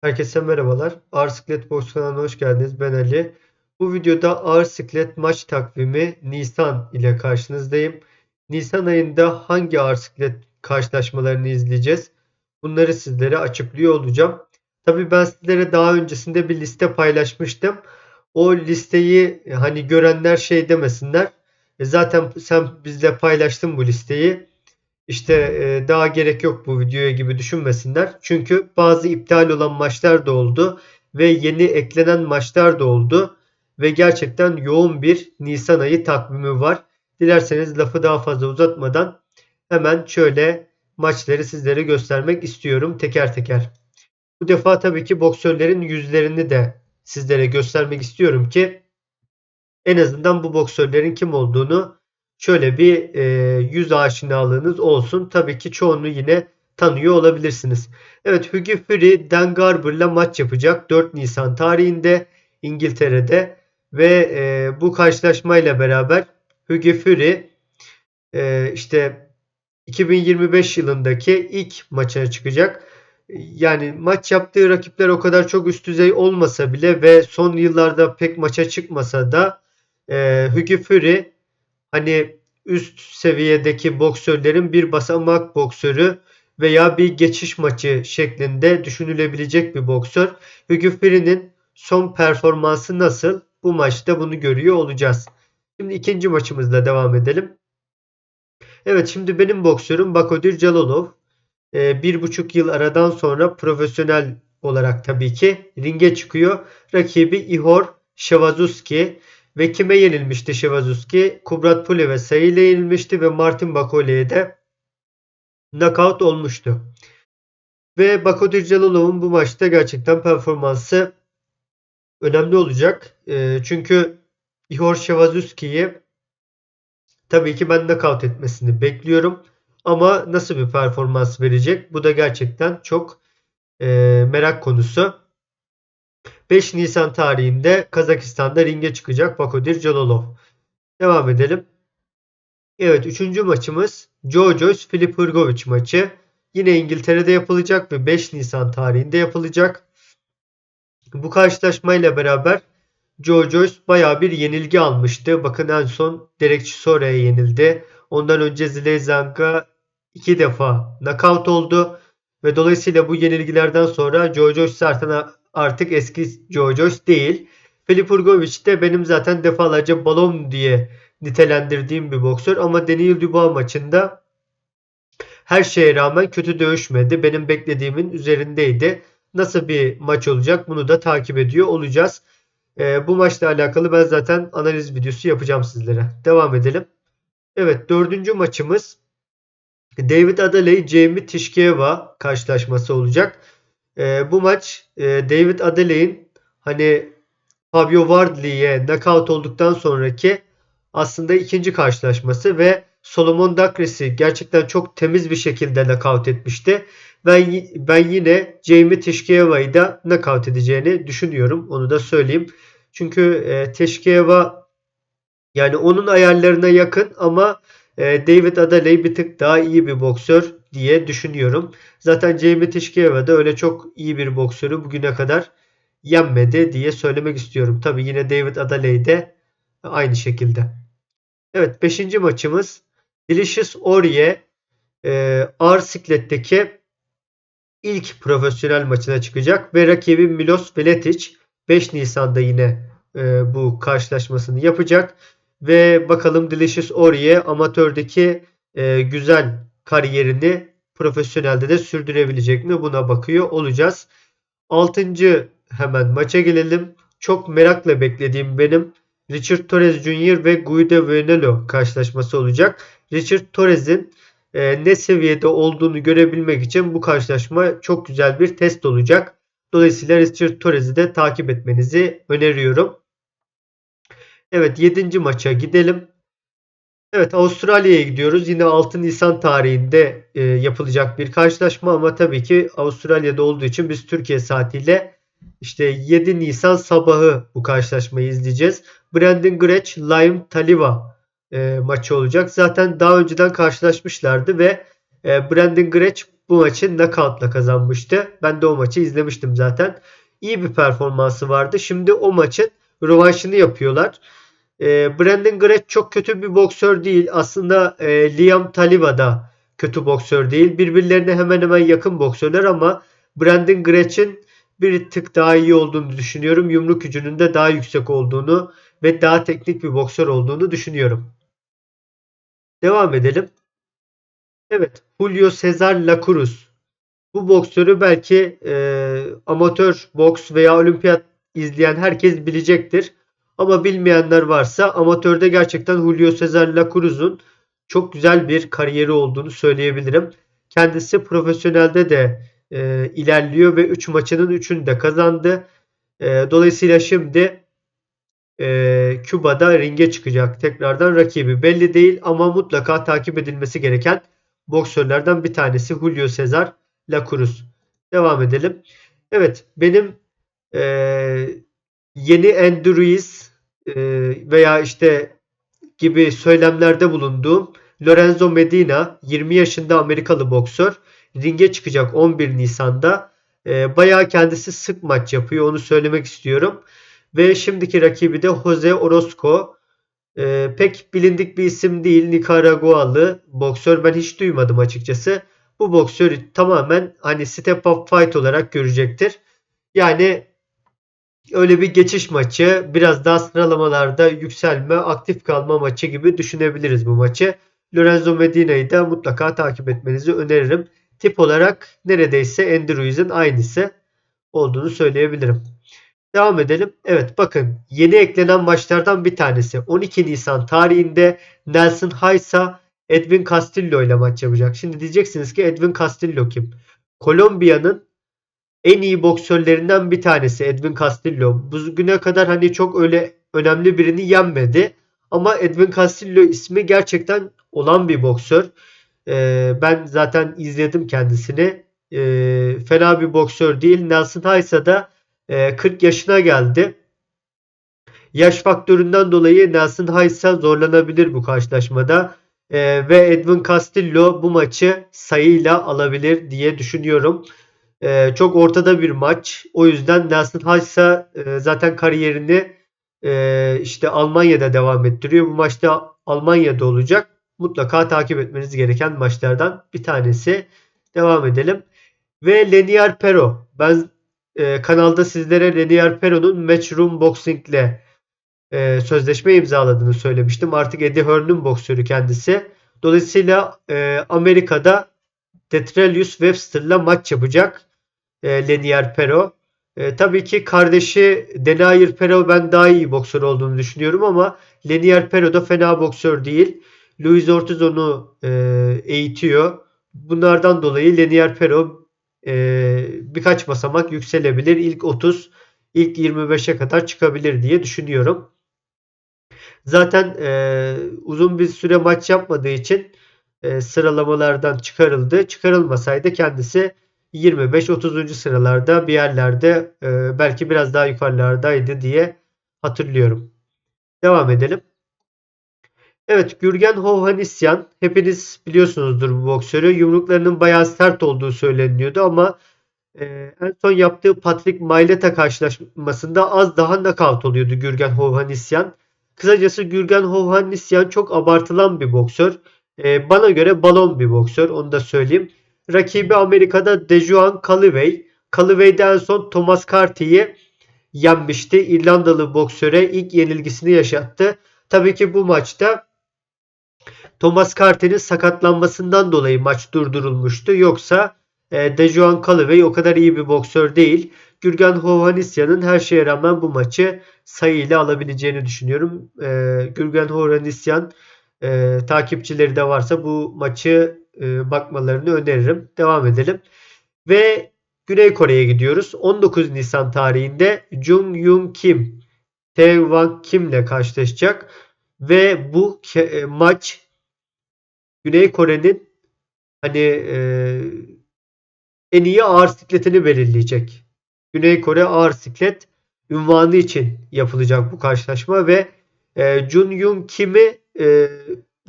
Herkese merhabalar. Ağır Siklet Box kanalına hoş geldiniz. Ben Ali. Bu videoda Ağır Siklet maç takvimi Nisan ile karşınızdayım. Nisan ayında hangi Ağır Siklet karşılaşmalarını izleyeceğiz? Bunları sizlere açıklıyor olacağım. Tabii ben sizlere daha öncesinde bir liste paylaşmıştım. O listeyi hani görenler şey demesinler. "E Zaten sen bizle paylaştın bu listeyi. İşte e, daha gerek yok bu videoya gibi düşünmesinler. Çünkü bazı iptal olan maçlar da oldu ve yeni eklenen maçlar da oldu ve gerçekten yoğun bir Nisan ayı takvimi var. Dilerseniz lafı daha fazla uzatmadan hemen şöyle maçları sizlere göstermek istiyorum teker teker. Bu defa tabii ki boksörlerin yüzlerini de sizlere göstermek istiyorum ki en azından bu boksörlerin kim olduğunu şöyle bir e, yüz aşinalığınız olsun. Tabii ki çoğunu yine tanıyor olabilirsiniz. Evet Hugh Fury Dan Garber'la maç yapacak 4 Nisan tarihinde İngiltere'de ve e, bu karşılaşmayla beraber Hugh Fury e, işte 2025 yılındaki ilk maçına çıkacak. Yani maç yaptığı rakipler o kadar çok üst düzey olmasa bile ve son yıllarda pek maça çıkmasa da e, Hugh Fury hani üst seviyedeki boksörlerin bir basamak boksörü veya bir geçiş maçı şeklinde düşünülebilecek bir boksör. Hugh Fury'nin son performansı nasıl? Bu maçta bunu görüyor olacağız. Şimdi ikinci maçımızla devam edelim. Evet şimdi benim boksörüm Bakodir Jalolov. Ee, bir buçuk yıl aradan sonra profesyonel olarak tabii ki ringe çıkıyor. Rakibi Ihor Shavazuski. Ve kime yenilmişti Şevazuski? Kubrat Pulev ile yenilmişti ve Martin Bakole'ye de knockout olmuştu. Ve Bakodir Jalolov'un bu maçta gerçekten performansı önemli olacak. E, çünkü Ihor Şevazuski'yi tabii ki ben knockout etmesini bekliyorum. Ama nasıl bir performans verecek? Bu da gerçekten çok e, merak konusu. 5 Nisan tarihinde Kazakistan'da ringe çıkacak Bakodir Jalolov. Devam edelim. Evet 3. maçımız Joyce Filip Hrgovic maçı. Yine İngiltere'de yapılacak ve 5 Nisan tarihinde yapılacak. Bu karşılaşmayla beraber Joyce baya bir yenilgi almıştı. Bakın en son Derek Chisora'ya yenildi. Ondan önce Zilezang'a iki defa knockout oldu. Ve dolayısıyla bu yenilgilerden sonra Joyce zaten artık eski Joe Joyce değil. Filip de benim zaten defalarca balon diye nitelendirdiğim bir boksör ama Daniel Dubois maçında her şeye rağmen kötü dövüşmedi. Benim beklediğimin üzerindeydi. Nasıl bir maç olacak bunu da takip ediyor olacağız. Ee, bu maçla alakalı ben zaten analiz videosu yapacağım sizlere. Devam edelim. Evet dördüncü maçımız David Adaley Jamie Tishkeva karşılaşması olacak. E, bu maç e, David Adelaide'in hani Fabio Wardley'e knockout olduktan sonraki aslında ikinci karşılaşması ve Solomon Dakres'i gerçekten çok temiz bir şekilde knockout etmişti. Ben, ben yine Jamie Tishkeva'yı da knockout edeceğini düşünüyorum. Onu da söyleyeyim. Çünkü e, Tishkeva yani onun ayarlarına yakın ama e, David Adaley bir tık daha iyi bir boksör diye düşünüyorum. Zaten Jamie Tishkeva da öyle çok iyi bir boksörü bugüne kadar yenmedi diye söylemek istiyorum. Tabi yine David Adaley de aynı şekilde. Evet 5. maçımız Delicious Orye e, ağır sikletteki ilk profesyonel maçına çıkacak ve rakibi Milos Veletic 5 Nisan'da yine e, bu karşılaşmasını yapacak ve bakalım Delicious Orye amatördeki e, güzel kariyerini profesyonelde de sürdürebilecek mi buna bakıyor olacağız. Altıncı hemen maça gelelim. Çok merakla beklediğim benim Richard Torres Jr. ve Guido Venelo karşılaşması olacak. Richard Torres'in e, ne seviyede olduğunu görebilmek için bu karşılaşma çok güzel bir test olacak. Dolayısıyla Richard Torres'i de takip etmenizi öneriyorum. Evet 7. maça gidelim. Evet Avustralya'ya gidiyoruz. Yine 6 Nisan tarihinde e, yapılacak bir karşılaşma ama tabii ki Avustralya'da olduğu için biz Türkiye saatiyle işte 7 Nisan sabahı bu karşılaşmayı izleyeceğiz. Brandon Gretsch, Lime Taliva e, maçı olacak. Zaten daha önceden karşılaşmışlardı ve e, Brandon Gretsch bu maçı knockout'la kazanmıştı. Ben de o maçı izlemiştim zaten. İyi bir performansı vardı. Şimdi o maçın rövanşını yapıyorlar. E, Brandon Gretch çok kötü bir boksör değil. Aslında e, Liam Taliba da kötü boksör değil. Birbirlerine hemen hemen yakın boksörler ama Brandon Gretch'in bir tık daha iyi olduğunu düşünüyorum. Yumruk gücünün de daha yüksek olduğunu ve daha teknik bir boksör olduğunu düşünüyorum. Devam edelim. Evet, Julio Cesar La Cruz. Bu boksörü belki e, amatör boks veya olimpiyat izleyen herkes bilecektir. Ama bilmeyenler varsa amatörde gerçekten Julio Cesar La Cruz'un çok güzel bir kariyeri olduğunu söyleyebilirim. Kendisi profesyonelde de e, ilerliyor ve 3 maçının 3'ünü de kazandı. E, dolayısıyla şimdi e, Küba'da ringe çıkacak tekrardan rakibi belli değil ama mutlaka takip edilmesi gereken boksörlerden bir tanesi Julio Cesar La Cruz. Devam edelim. Evet benim e, yeni Andrews veya işte gibi söylemlerde bulunduğum Lorenzo Medina 20 yaşında Amerikalı boksör ringe çıkacak 11 Nisan'da. E, bayağı kendisi sık maç yapıyor onu söylemek istiyorum. Ve şimdiki rakibi de Jose Orozco. E, pek bilindik bir isim değil. Nikaragualı boksör. Ben hiç duymadım açıkçası. Bu boksörü tamamen hani step up fight olarak görecektir. Yani öyle bir geçiş maçı, biraz daha sıralamalarda yükselme, aktif kalma maçı gibi düşünebiliriz bu maçı. Lorenzo Medina'yı da mutlaka takip etmenizi öneririm. Tip olarak neredeyse Andy Ruiz'in aynısı olduğunu söyleyebilirim. Devam edelim. Evet bakın yeni eklenen maçlardan bir tanesi. 12 Nisan tarihinde Nelson Haysa Edwin Castillo ile maç yapacak. Şimdi diyeceksiniz ki Edwin Castillo kim? Kolombiya'nın en iyi boksörlerinden bir tanesi Edwin Castillo. Bugüne kadar hani çok öyle önemli birini yenmedi. Ama Edwin Castillo ismi gerçekten olan bir boksör. Ee, ben zaten izledim kendisini. Ee, fena bir boksör değil. Nelson Haysa da 40 yaşına geldi. Yaş faktöründen dolayı Nelson Haysa zorlanabilir bu karşılaşmada. Ee, ve Edwin Castillo bu maçı sayıyla alabilir diye düşünüyorum. Ee, çok ortada bir maç. O yüzden Nelson Haysa e, zaten kariyerini e, işte Almanya'da devam ettiriyor. Bu maçta Almanya'da olacak. Mutlaka takip etmeniz gereken maçlardan bir tanesi. Devam edelim. Ve Lenier Pero. Ben e, kanalda sizlere Lenier Pero'nun Matchroom Boxing ile e, sözleşme imzaladığını söylemiştim. Artık Eddie Hearn'ın boksörü kendisi. Dolayısıyla e, Amerika'da Detrelius Webster'la maç yapacak e, Lenier Pero. E, tabii ki kardeşi Denayer Pero ben daha iyi boksör olduğunu düşünüyorum ama Lenier Pero da fena boksör değil. Luis Ortiz onu e, eğitiyor. Bunlardan dolayı Lenier Pero e, birkaç basamak yükselebilir. İlk 30, ilk 25'e kadar çıkabilir diye düşünüyorum. Zaten e, uzun bir süre maç yapmadığı için e, sıralamalardan çıkarıldı. Çıkarılmasaydı kendisi 25-30. sıralarda bir yerlerde e, belki biraz daha yukarılardaydı diye hatırlıyorum. Devam edelim. Evet Gürgen Hovhannisyan hepiniz biliyorsunuzdur bu boksörü. Yumruklarının bayağı sert olduğu söyleniyordu ama e, en son yaptığı Patrick Maileta karşılaşmasında az daha knockout oluyordu Gürgen Hovhannisyan. Kısacası Gürgen Hovhannisyan çok abartılan bir boksör. E, bana göre balon bir boksör onu da söyleyeyim. Rakibi Amerika'da Dejuan Callaway. Callaway'de son Thomas Carty'yi yenmişti. İrlandalı boksöre ilk yenilgisini yaşattı. Tabii ki bu maçta Thomas Carty'nin sakatlanmasından dolayı maç durdurulmuştu. Yoksa e, Dejuan Callaway o kadar iyi bir boksör değil. Gürgen Hovhannisyan'ın her şeye rağmen bu maçı sayıyla alabileceğini düşünüyorum. E, Gürgen Hovhannisyan e, takipçileri de varsa bu maçı e, bakmalarını öneririm. Devam edelim. Ve Güney Kore'ye gidiyoruz. 19 Nisan tarihinde Jung Yoon Kim Tae Kim ile karşılaşacak. Ve bu e, maç Güney Kore'nin hani e, en iyi ağır sikletini belirleyecek. Güney Kore ağır siklet ünvanı için yapılacak bu karşılaşma ve e, Jun Yoon Kim'i e,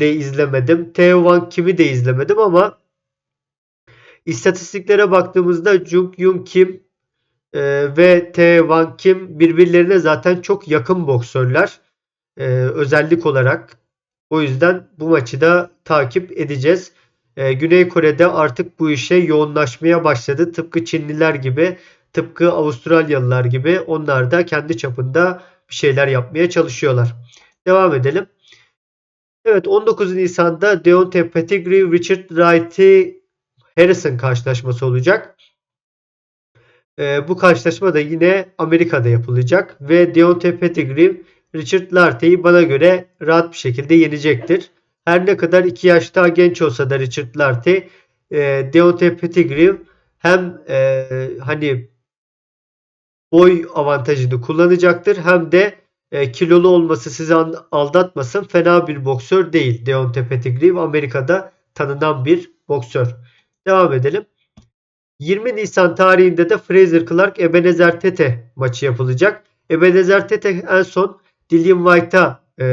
de izlemedim. Taewon Kim'i de izlemedim ama İstatistiklere baktığımızda Jung Young Kim e, ve Tae Wan Kim birbirlerine zaten çok yakın boksörler. E, özellik olarak. O yüzden bu maçı da takip edeceğiz. E, Güney Kore'de artık bu işe yoğunlaşmaya başladı. Tıpkı Çinliler gibi, tıpkı Avustralyalılar gibi onlar da kendi çapında bir şeyler yapmaya çalışıyorlar. Devam edelim. Evet 19 Nisan'da Deontay Pettigrew Richard Wright Harrison karşılaşması olacak. Ee, bu karşılaşma da yine Amerika'da yapılacak ve Deontay Pettigrew Richard Larte'yi bana göre rahat bir şekilde yenecektir. Her ne kadar 2 yaş daha genç olsa da Richard Larte e, Deontay Pettigrew hem e, hani boy avantajını kullanacaktır hem de e, kilolu olması sizi aldatmasın. Fena bir boksör değil. Deontay Pettigrew Amerika'da tanınan bir boksör. Devam edelim. 20 Nisan tarihinde de Fraser Clark Ebenezer Tete maçı yapılacak. Ebenezer Tete en son Dillian White'a e,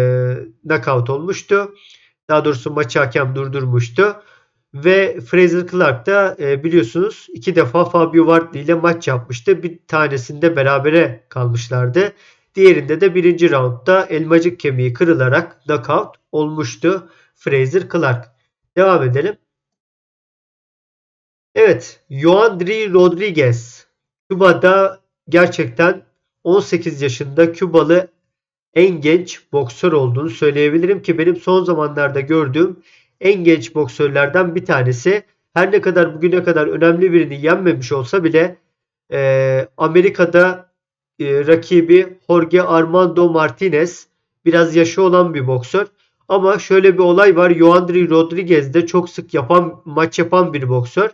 knockout olmuştu. Daha doğrusu maçı hakem durdurmuştu. Ve Fraser Clark da e, biliyorsunuz iki defa Fabio Wardley ile maç yapmıştı. Bir tanesinde berabere kalmışlardı. Diğerinde de birinci roundda elmacık kemiği kırılarak knockout olmuştu Fraser Clark. Devam edelim. Evet, Joandri Rodriguez Küba'da gerçekten 18 yaşında Kübalı en genç boksör olduğunu söyleyebilirim ki benim son zamanlarda gördüğüm en genç boksörlerden bir tanesi. Her ne kadar bugüne kadar önemli birini yenmemiş olsa bile e, Amerika'da e, rakibi Jorge Armando Martinez biraz yaşı olan bir boksör. Ama şöyle bir olay var. Joandri Rodriguez de çok sık yapan maç yapan bir boksör.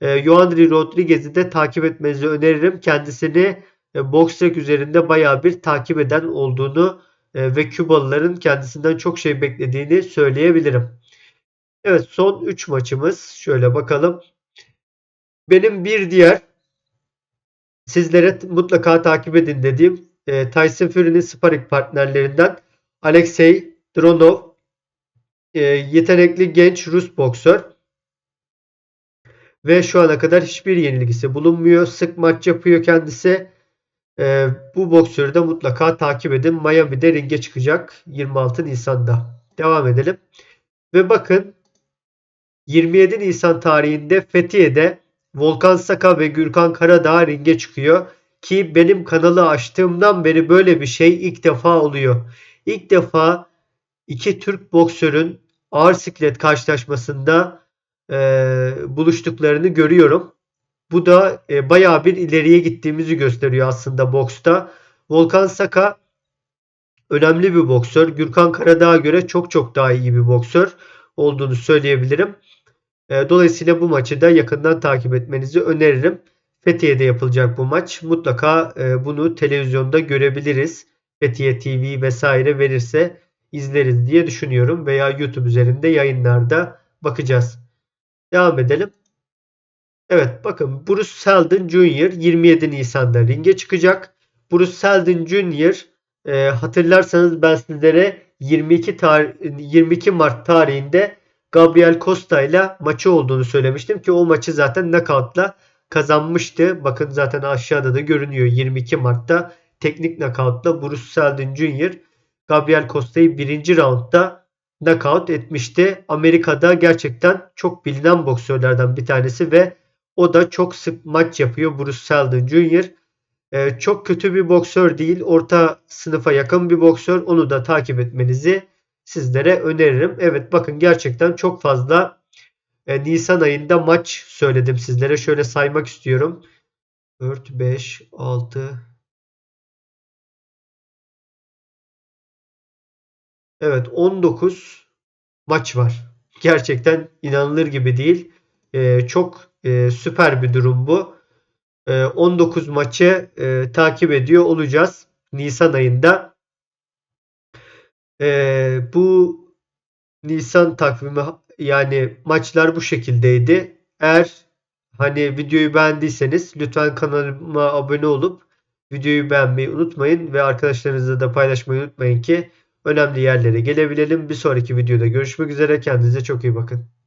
E, Joandri Rodriguez'i de takip etmenizi öneririm. Kendisini e, Boxrec üzerinde baya bir takip eden olduğunu e, ve Kübalıların kendisinden çok şey beklediğini söyleyebilirim. Evet son 3 maçımız. Şöyle bakalım. Benim bir diğer sizlere mutlaka takip edin dediğim e, Tyson Fury'nin sparring partnerlerinden Alexey Dronov e, yetenekli genç Rus boksör ve şu ana kadar hiçbir yenilgisi bulunmuyor. Sık maç yapıyor kendisi. Ee, bu boksörü de mutlaka takip edin. Miami'de ringe çıkacak 26 Nisan'da. Devam edelim. Ve bakın 27 Nisan tarihinde Fethiye'de Volkan Saka ve Gürkan Karadağ ringe çıkıyor. Ki benim kanalı açtığımdan beri böyle bir şey ilk defa oluyor. İlk defa iki Türk boksörün ağır siklet karşılaşmasında e, buluştuklarını görüyorum. Bu da e, bayağı bir ileriye gittiğimizi gösteriyor aslında boksta. Volkan Saka önemli bir boksör. Gürkan Karadağ'a göre çok çok daha iyi bir boksör olduğunu söyleyebilirim. E, dolayısıyla bu maçı da yakından takip etmenizi öneririm. Fethiye'de yapılacak bu maç. Mutlaka e, bunu televizyonda görebiliriz. Fethiye TV vesaire verirse izleriz diye düşünüyorum. Veya YouTube üzerinde yayınlarda bakacağız. Devam edelim. Evet bakın Bruce Seldon Jr. 27 Nisan'da ringe çıkacak. Bruce Seldon Jr. E, hatırlarsanız ben sizlere 22 tar 22 Mart tarihinde Gabriel Costa ile maçı olduğunu söylemiştim ki o maçı zaten knockout'la kazanmıştı. Bakın zaten aşağıda da görünüyor 22 Mart'ta teknik knockout'la Bruce Seldon Jr. Gabriel Costa'yı birinci roundda knockout etmişti. Amerika'da gerçekten çok bilinen boksörlerden bir tanesi ve o da çok sık maç yapıyor Bruce Seldon Jr. Ee, çok kötü bir boksör değil. Orta sınıfa yakın bir boksör. Onu da takip etmenizi sizlere öneririm. Evet bakın gerçekten çok fazla e, Nisan ayında maç söyledim sizlere. Şöyle saymak istiyorum. 4, 5, 6, Evet 19 maç var. Gerçekten inanılır gibi değil. Ee, çok e, süper bir durum bu. E, 19 maçı e, takip ediyor olacağız Nisan ayında. E, bu Nisan takvimi yani maçlar bu şekildeydi. Eğer hani videoyu beğendiyseniz lütfen kanalıma abone olup videoyu beğenmeyi unutmayın ve arkadaşlarınızla da paylaşmayı unutmayın ki önemli yerlere gelebilelim. Bir sonraki videoda görüşmek üzere. Kendinize çok iyi bakın.